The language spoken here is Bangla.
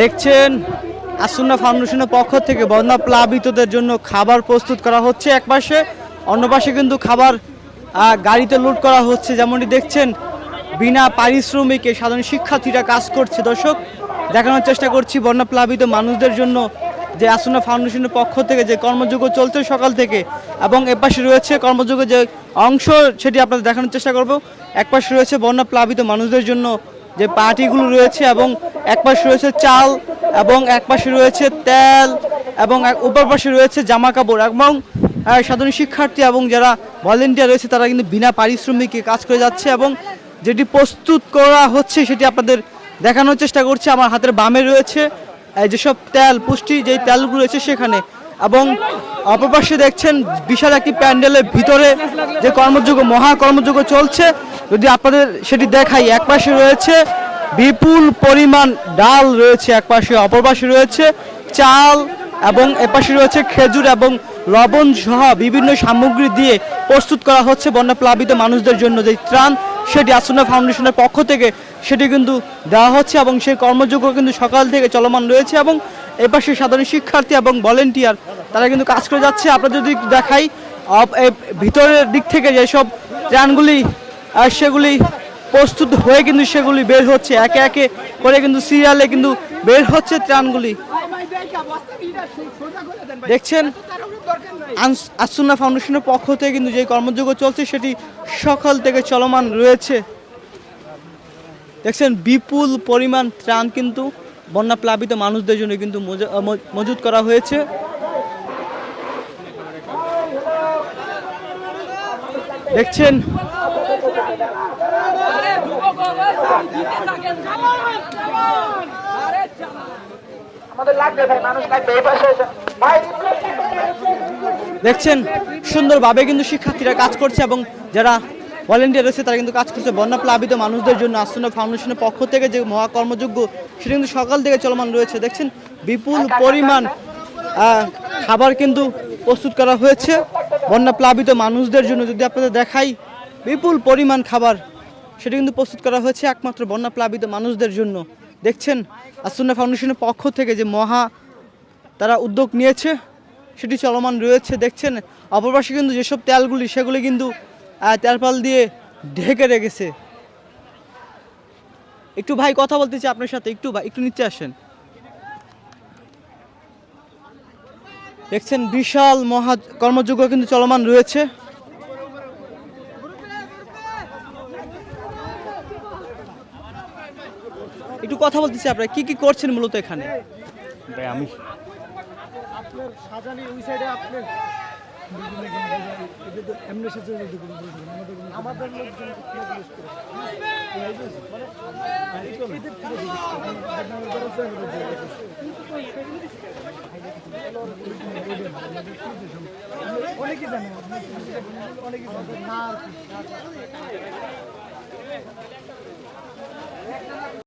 দেখছেন আসুন্না ফাউন্ডেশনের পক্ষ থেকে বন্যা প্লাবিতদের জন্য খাবার প্রস্তুত করা হচ্ছে এক পাশে। অন্য পাশে কিন্তু খাবার গাড়িতে লোড করা হচ্ছে। যেমনটি দেখছেন, বিনা পারিশ্রমিকে সাধারণ শিক্ষার্থীরা কাজ করছে। দর্শক, দেখানোর চেষ্টা করছি বন্যা প্লাবিত মানুষদের জন্য যে আসুনা ফাউন্ডেশনের পক্ষ থেকে যে কর্মযোগ্য চলছে সকাল থেকে এবং এপাশে রয়েছে কর্মযোগ্য যে অংশ, সেটি আপনাদের দেখানোর চেষ্টা করব। এক পাশে রয়েছে বন্যা প্লাবিত মানুষদের জন্য যে পার্টিগুলো রয়েছে এবং এক পাশে রয়েছে চাল এবং এক পাশে রয়েছে তেল এবং উপর পাশে রয়েছে জামা কাপড় এবং সাধারণ শিক্ষার্থী এবং যারা ভলেন্টিয়ার রয়েছে তারা কিন্তু বিনা পারিশ্রমিকে কাজ করে যাচ্ছে এবং যেটি প্রস্তুত করা হচ্ছে সেটি আপনাদের দেখানোর চেষ্টা করছি। আমার হাতের বামে রয়েছে যেসব তেল, পুষ্টি যেই তেলগুলো রয়েছে সেখানে এবং অপর পাশে দেখছেন বিশাল একটি প্যান্ডেলের ভিতরে যে কর্মযোগ্য, মহা কর্মযোগ্য চলছে। যদি আপনাদের সেটি দেখাই, এক পাশে রয়েছে বিপুল পরিমাণ ডাল রয়েছে, এক পাশে, অপর পাশে রয়েছে চাল এবং এপাশে রয়েছে খেজুর এবং লবণ সহ বিভিন্ন সামগ্রী দিয়ে প্রস্তুত করা হচ্ছে বন্যা প্লাবিত মানুষদের জন্য যে ত্রাণ, সেটি আসুনা ফাউন্ডেশনের পক্ষ থেকে সেটি কিন্তু দেওয়া হচ্ছে এবং সেই কর্মযোগ্য কিন্তু সকাল থেকে চলমান রয়েছে এবং এপাশে সাধারণ শিক্ষার্থী এবং ভলেন্টিয়ার তারা কিন্তু কাজ করে যাচ্ছে। আপনারা যদি দেখাই ভিতরের দিক থেকে যেসব ত্রাণগুলি সেগুলি প্রস্তুত হয়ে কিন্তু সেগুলি বের হচ্ছে। একে একে করে কিন্তু সিরিয়ালে কিন্তু বের হচ্ছে ত্রাণগুলি। দেখছেন আসুন্না ফাউন্ডেশনের পক্ষ থেকে কিন্তু যে কর্মযোগ্য চলছে, সেটি সকাল থেকে চলমান রয়েছে। দেখছেন, বিপুল পরিমাণ ত্রাণ কিন্তু বন্যা প্লাবিত মানুষদের জন্য কিন্তু মজুত করা হয়েছে। দেখছেন? দেখছেন? সুন্দরভাবে কিন্তু শিক্ষার্থীরা কাজ করছে এবং যারা ভলেন্টিয়ার রয়েছে, তারা কিন্তু কাজ করছে। বন্যা প্লাবিত মানুষদের জন্য আসন্ন ফাউন্ডেশনের পক্ষ থেকে যে মহা কর্মযোগ্য সেটা কিন্তু সকাল থেকে চলমান রয়েছে। দেখছেন, বিপুল পরিমাণ খাবার কিন্তু প্রস্তুত করা হয়েছে। বন্যা প্লাবিত মানুষদের জন্য যদি আপনাদের দেখাই, বিপুল পরিমাণ খাবার সেটা কিন্তু প্রস্তুত করা হয়েছে একমাত্র বন্যা প্লাবিত মানুষদের জন্য। দেখছেন, আসন্ন ফাউন্ডেশনের পক্ষ থেকে যে মহা তারা উদ্যোগ নিয়েছে, সেটি চলমান রয়েছে। দেখছেন, অপরপাশে কিন্তু যেসব তেলগুলি, সেগুলি কিন্তু আহ, তেলপাল দিয়ে ঢেকে রেখেছে। একটু ভাই কথা বলতে চাই আপনার সাথে একটু ভাই একটু নিচে আসেন। দেখছেন বিশাল মহা কর্মযোগ্য কিন্তু চলমান রয়েছে। একটু কথা বলতে চাই আপনারা কি কি করছেন মূলত এখানে? ভাই আমি সাজানি ওই সাইডে আপনি এমনি সাথে আমাদের অনেকে জানে অনেকে জানে না